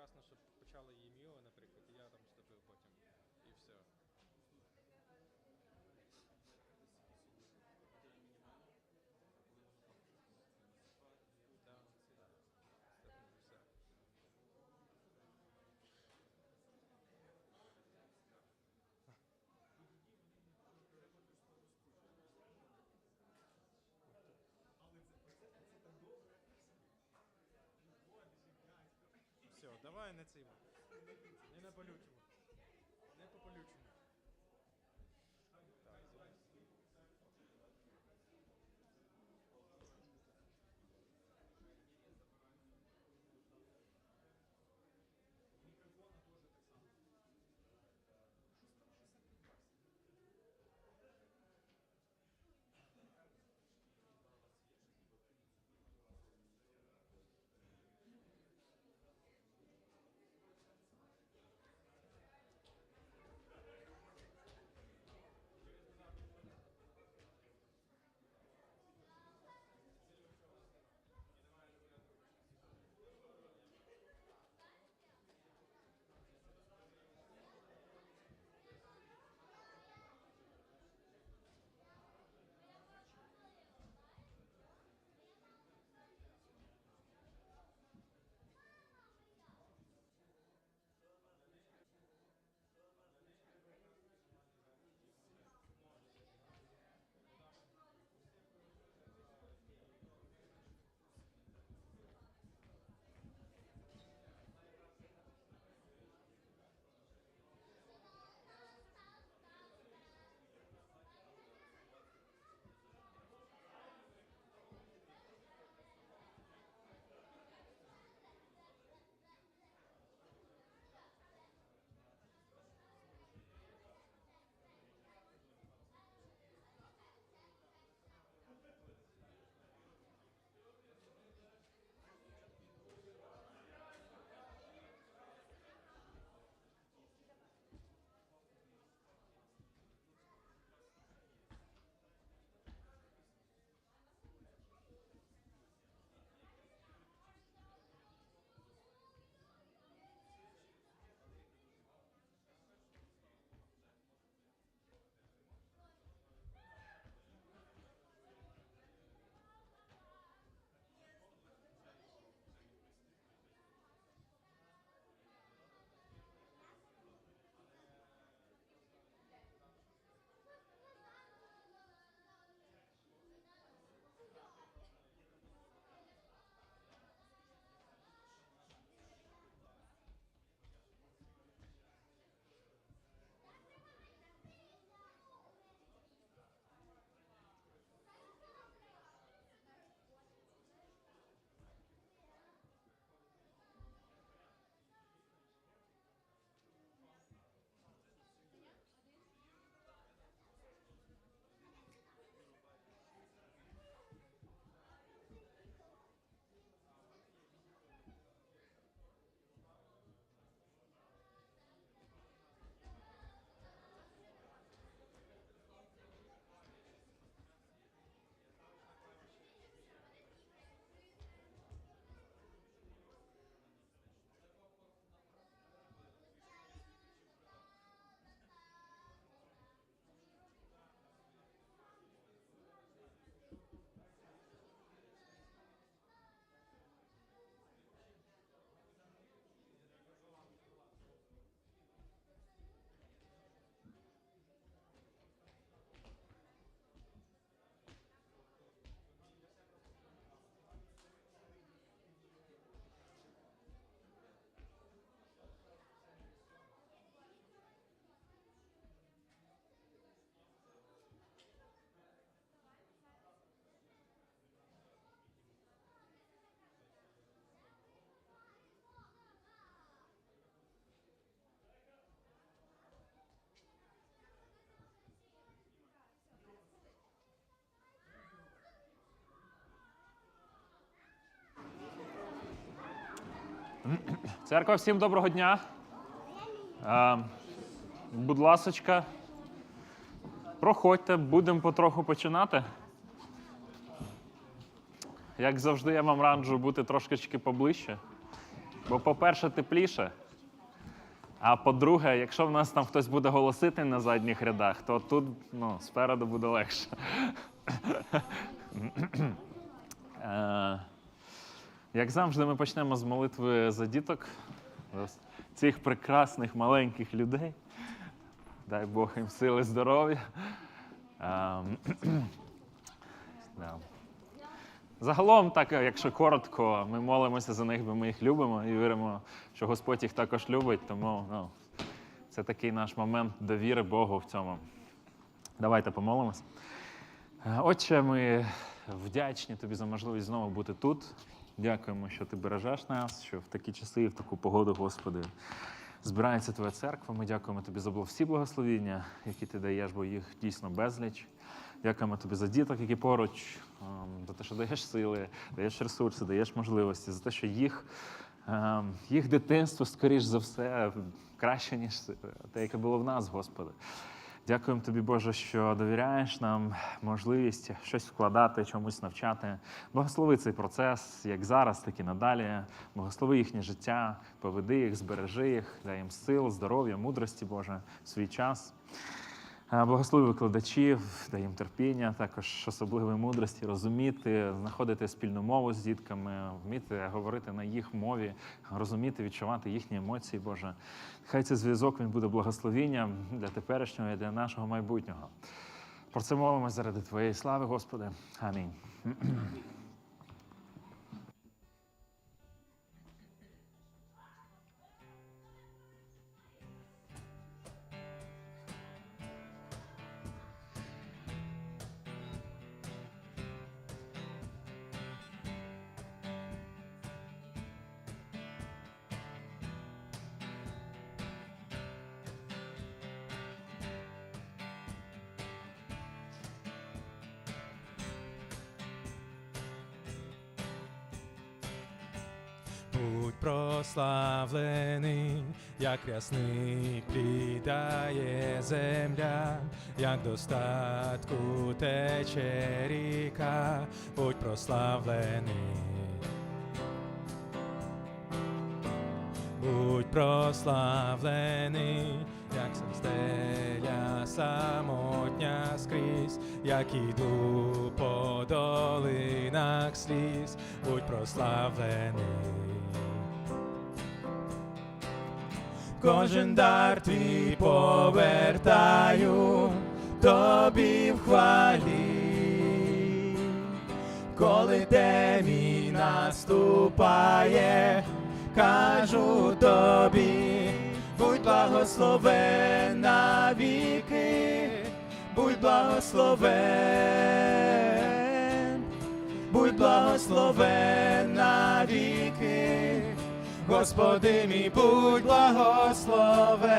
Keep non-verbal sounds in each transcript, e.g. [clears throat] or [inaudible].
класно, що почали її міо давай не цим. Не на болючому. Церква, всім доброго дня. Е, будь ласочка, проходьте, будемо потроху починати. Як завжди, я вам раджу бути трошечки поближче. Бо, по-перше, тепліше. А по-друге, якщо в нас там хтось буде голосити на задніх рядах, то тут ну, спереду буде легше. [coughs] Як завжди, ми почнемо з молитви за діток, цих прекрасних маленьких людей. Дай Бог їм сили, здоров'я. Ем. [clears throat] Загалом, так, якщо коротко, ми молимося за них, бо ми їх любимо і віримо, що Господь їх також любить. Тому ну, це такий наш момент довіри Богу в цьому. Давайте помолимось. Е, Отче, ми вдячні тобі за можливість знову бути тут. Дякуємо, що ти бережеш нас, що в такі часи і в таку погоду, Господи, збирається Твоя церква. Ми дякуємо тобі за всі благословіння, які ти даєш, бо їх дійсно безліч. Дякуємо тобі за діток, які поруч, ем, за те, що даєш сили, даєш ресурси, даєш можливості, за те, що їх, ем, їх дитинство, скоріш за все, краще, ніж те, яке було в нас, Господи. Дякуємо тобі, Боже, що довіряєш нам можливість щось вкладати, чомусь навчати. Благослови цей процес, як зараз, так і надалі. Благослови їхнє життя, поведи їх, збережи їх, дай їм сил, здоров'я, мудрості, Боже, в свій час. Е, Благослови викладачів, дай їм терпіння, також особливої мудрості, розуміти, знаходити спільну мову з дітками, вміти говорити на їх мові, розуміти, відчувати їхні емоції, Боже. Хай цей зв'язок він буде благословінням для теперішнього і для нашого майбутнього. Про це молимось заради Твоєї слави, Господи. Амінь. Як рясний земля, як достатку тече ріка, будь прославлений. Будь прославлений, як стеля самотня скрізь, як іду по долинах сліз, будь прославлений. Кожен дар твій повертаю тобі в хвалі, коли темі наступає, кажу тобі, будь благословен на віки, будь благословен, будь благословен на віки. Господи мій, будь благословен.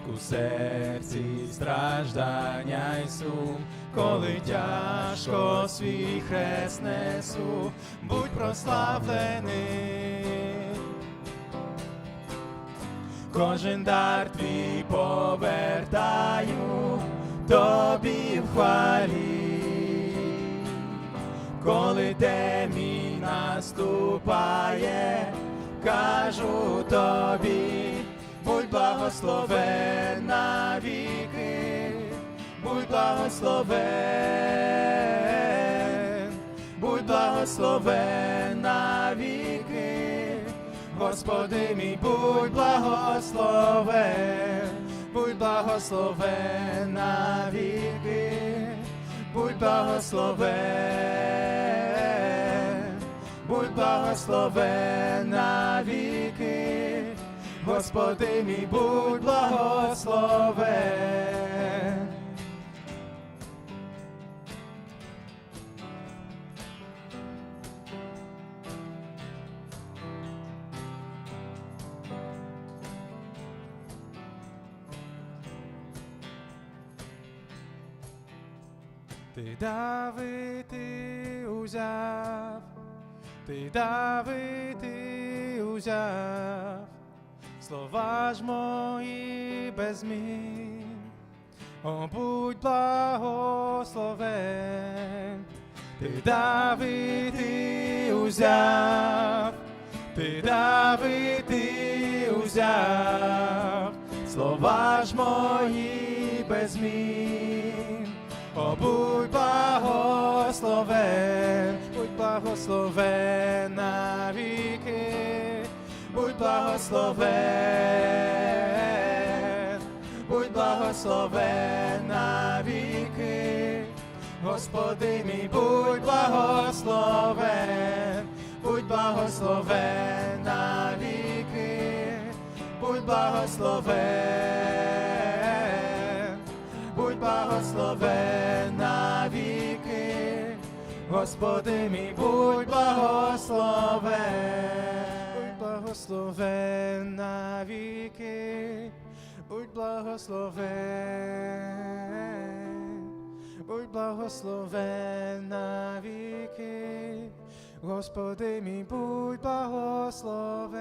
Як у серці страждання й сум, коли тяжко свій хрест несу, будь прославлений. Кожен дар твій повертаю тобі в хвалі, коли темі наступає, кажу тобі, будь благословен на віки, будь благословен, будь благословен на віки. Господи мій, будь благословен, будь благословен на віки, будь благословен, будь благословен на віки, Господи мій будь благословен. Ти давити узяв, ти давити узяв слова ж мої без змін. О, будь благословен, ти дави, ти узяв, ти дави, ти узяв, слова ж мої без змін. О, будь благословен, будь благословен благословен, будь благословен навіки, Господи мій, будь благословен, будь благословен навіки, будь благословен, будь благословен навіки, Господи мій, будь благословен, будь на віки, будь благословен, будь благословен навіки, Господи мій, будь благословен.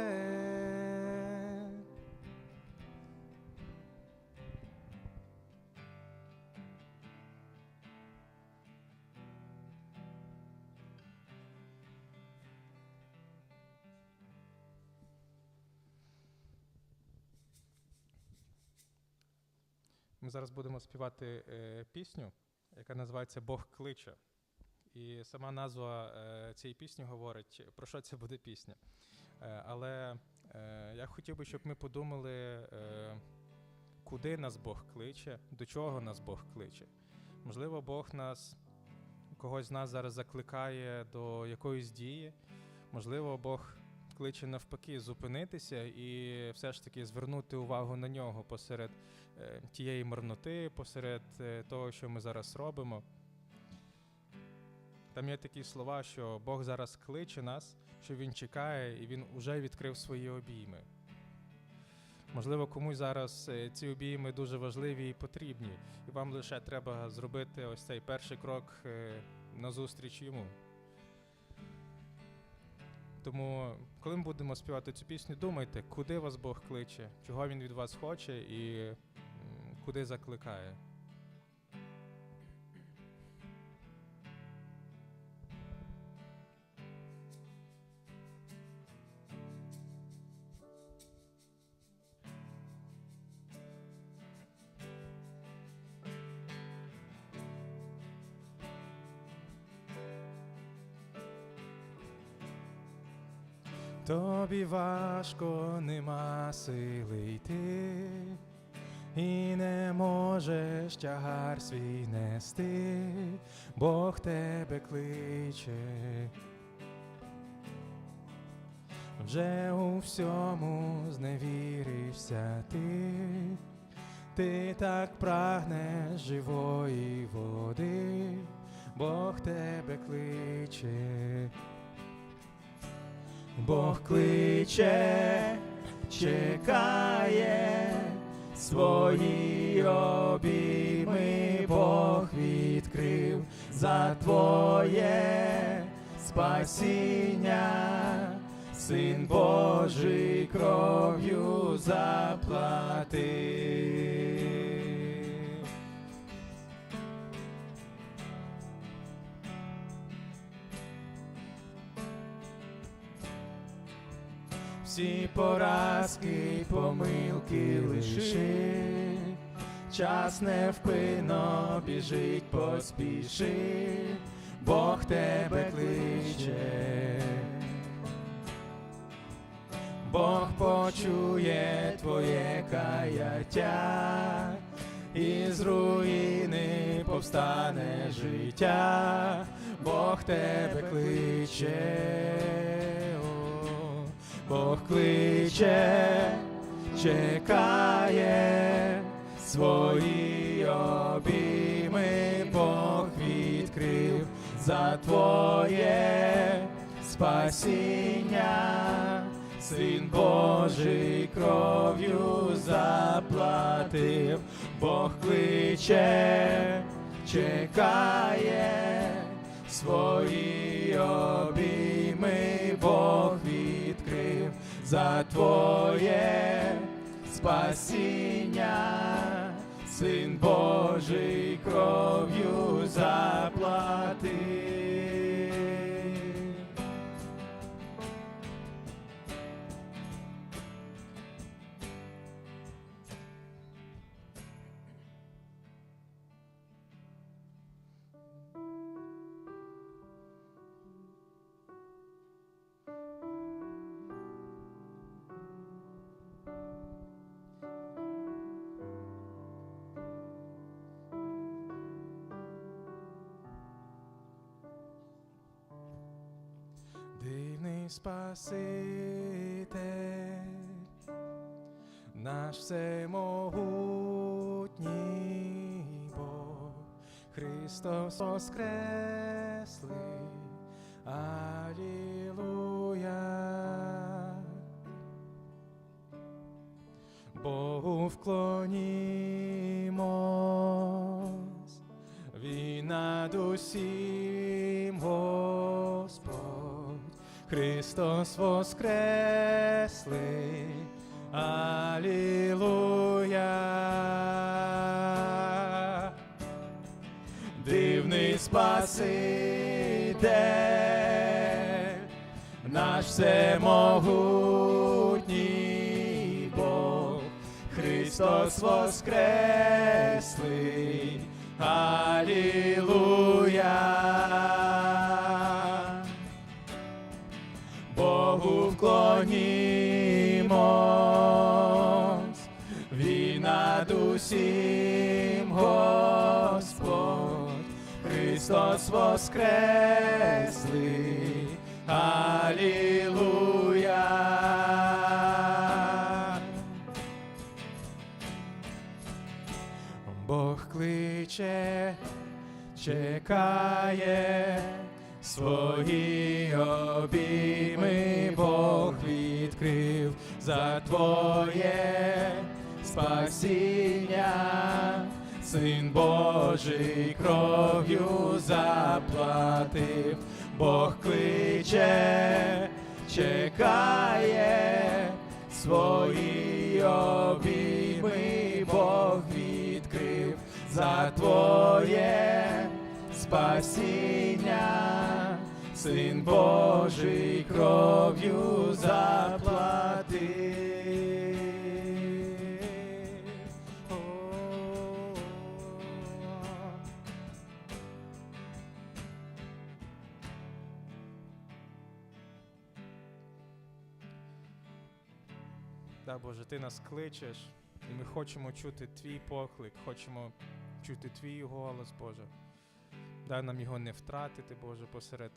Ми зараз будемо співати е, пісню, яка називається Бог кличе. І сама назва е, цієї пісні говорить, про що це буде пісня. Е, але я хотів би, щоб ми подумали, куди нас Бог кличе, до чого нас Бог кличе. Можливо, Бог нас, когось з нас зараз закликає до якоїсь дії. Можливо, Бог кличе навпаки зупинитися і все ж таки звернути увагу на нього посеред е, тієї марноти, посеред е, того, що ми зараз робимо. Там є такі слова, що Бог зараз кличе нас, що Він чекає, і Він уже відкрив свої обійми. Можливо, комусь зараз е, ці обійми дуже важливі і потрібні, і вам лише треба зробити ось цей перший крок назустріч йому. Тому, коли ми будемо співати цю пісню, думайте, куди вас Бог кличе, чого Він від вас хоче і куди закликає. Тобі важко нема сили йти, і не можеш тягар свій нести, Бог тебе кличе. Вже у всьому зневіришся ти, ти так прагнеш живої води, Бог тебе кличе. Бог кличе, чекає, свої обійми Бог відкрив за твоє спасіння, Син Божий кров'ю заплатив. Всі поразки, помилки лиши, час невпинно біжить, поспіши, Бог тебе кличе. Бог почує твоє каяття, і з руїни повстане життя, Бог тебе кличе. Бог кличе, чекає свої обійми, Бог відкрив за твоє спасіння, Син Божий кров'ю заплатив, Бог кличе, чекає свої обійми, за твоє спасіння, Син Божий кров'ю заплатив. Спаситель, наш всемогутній Бог, Христос воскреслий, Христос воскреслий, Алілуя. Дивний Спаситель, наш всемогутній Бог, Христос воскреслий, Алілуя. Христос воскреслий, Алілуя. Бог кличе, чекає свої обійми, Бог відкрив за твоє спасіння, Син Божий кров'ю заплатив, Бог кличе, чекає свої обійми, Бог відкрив за твоє спасіння, Син Божий кров'ю заплатив. Да, Боже, ти нас кличеш, і ми хочемо чути твій поклик, хочемо чути твій голос, Боже. Дай нам його не втратити, Боже, посеред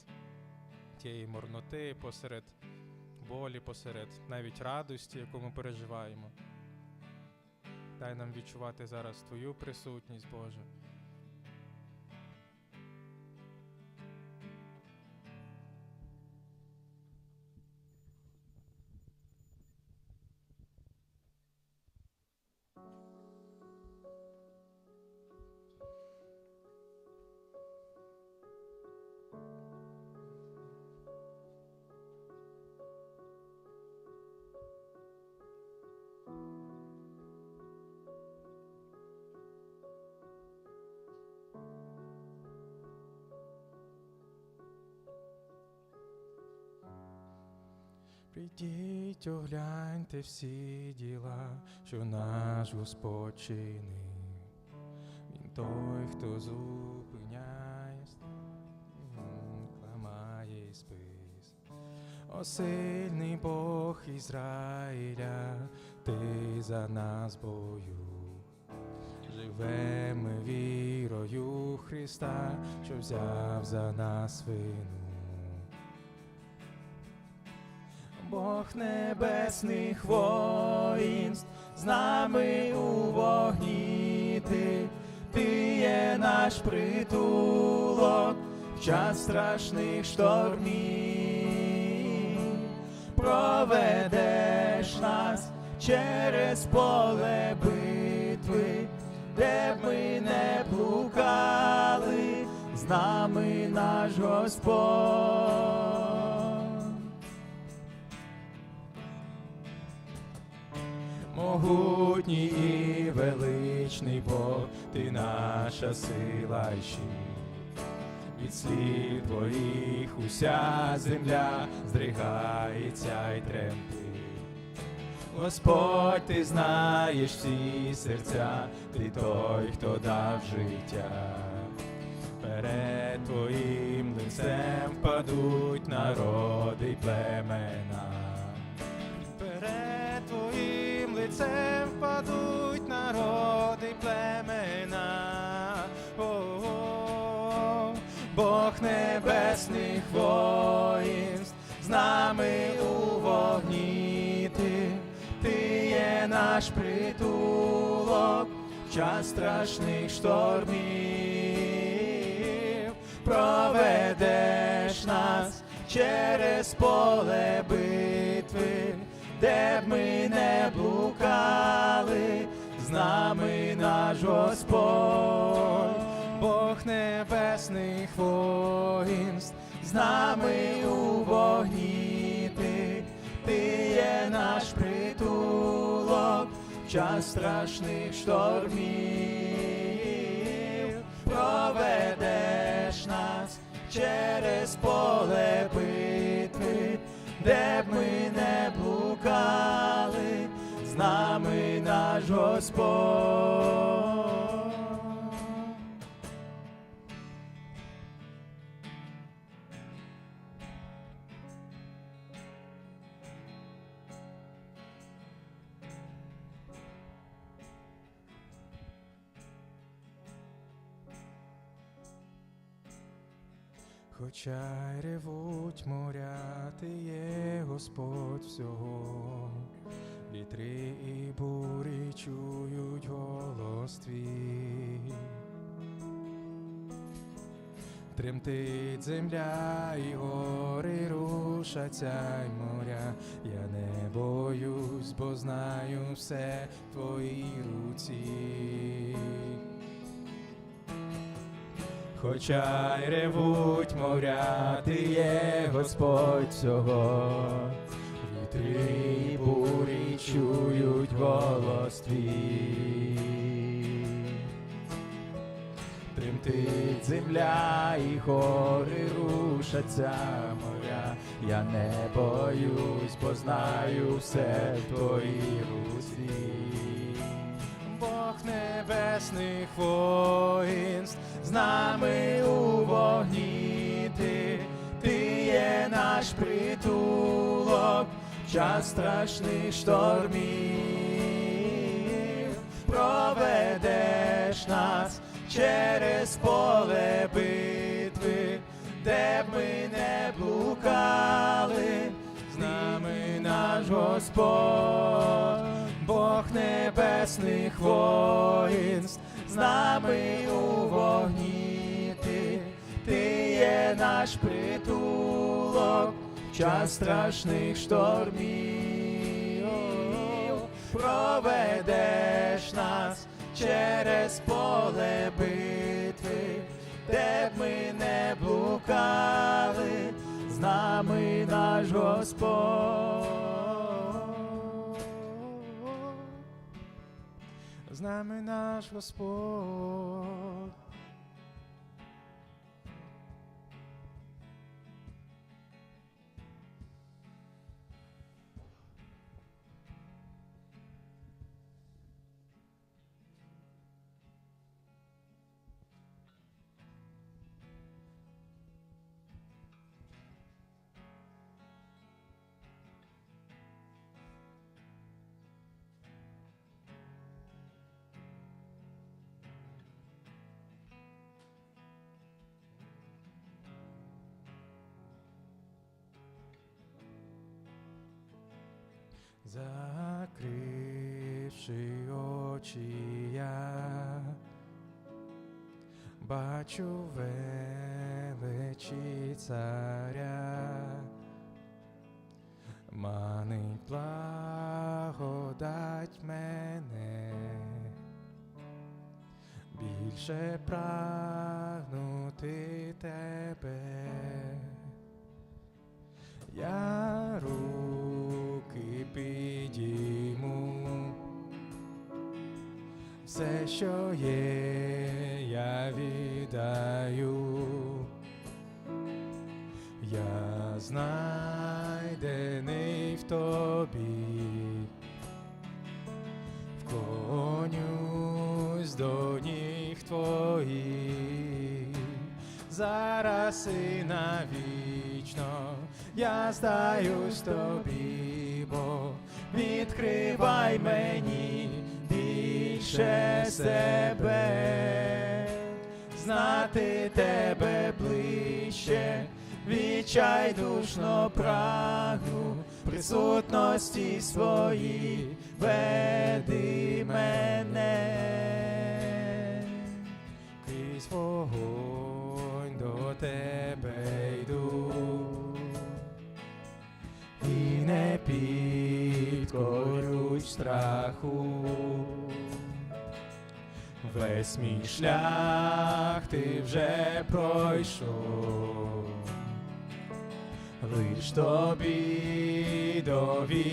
тієї морноти, посеред болі, посеред навіть радості, яку ми переживаємо. Дай нам відчувати зараз Твою присутність, Боже. Прийдіть, огляньте всі діла, що наш Господь чинив. Він той, хто зупиняє, м, ламає і спис. О сильний Бог Ізраїля, ти за нас бою. Живемо вірою Христа, що взяв за нас вину. Бог небесних воїнств, з нами у вогні ти, ти є наш притулок в час страшних штормів, проведеш нас через поле битви, де б ми не блукали. нами наш Господь. Могутній і величний Бог, ти наша сила і щит. Від слів твоїх уся земля здригається й тремтить. Господь, ти знаєш всі серця, ти той, хто дав життя. Перед твоїм лицем впадуть народи й племена. Лицем впадуть народи племена. О-о-о. Бог небесних воїнств, з нами у вогні ти, ти є наш притулок, в час страшних штормів, проведеш нас через поле битви, де б ми не блукали, з нами наш Господь. Бог небесних воїнств, з нами у вогні ти, ти є наш притулок, час страшних штормів, проведеш нас через поле де б ми не блукали, з нами наш Господь. Хоча ревуть моря, ти є Господь всього, вітри і бурі чують голос твій. Тремтить земля і гори рушаться й моря. Я не боюсь, бо знаю все в твоїй руці. Хоча й ревуть моря, ти є Господь всього, вітри бурі чують голос твій. Тремтить земля і гори рушаться моря. Я не боюсь, бо знаю все в твоїй. Небесних воїнств, з нами у вогні ти, ти є наш притулок, час страшних штормів, проведеш нас через поле битви, де б ми не блукали, з нами наш Господь, Бог небесних воїнств, з нами у вогні ти, ти є наш притулок, час страшних штормів, проведеш нас через поле битви, де б ми не блукали, з нами наш Господь. Нами наш Господь. Закривши очі, я бачу величі царя, манить благодать мене, більше прагнути тебе. Я руки підійму, все, що є, я віддаю. Я знайдений в тобі, вклонюсь до ніг твоїх, зараз і навічно я здаюсь тобі, бо відкривай мені більше себе, знати тебе ближче, відчайдушно прагну присутності своїй, веди мене. Крізь вогонь до тебе йду. І не підкорюсь страху. Весь мій шлях ти вже пройшов, лиш тобі дові.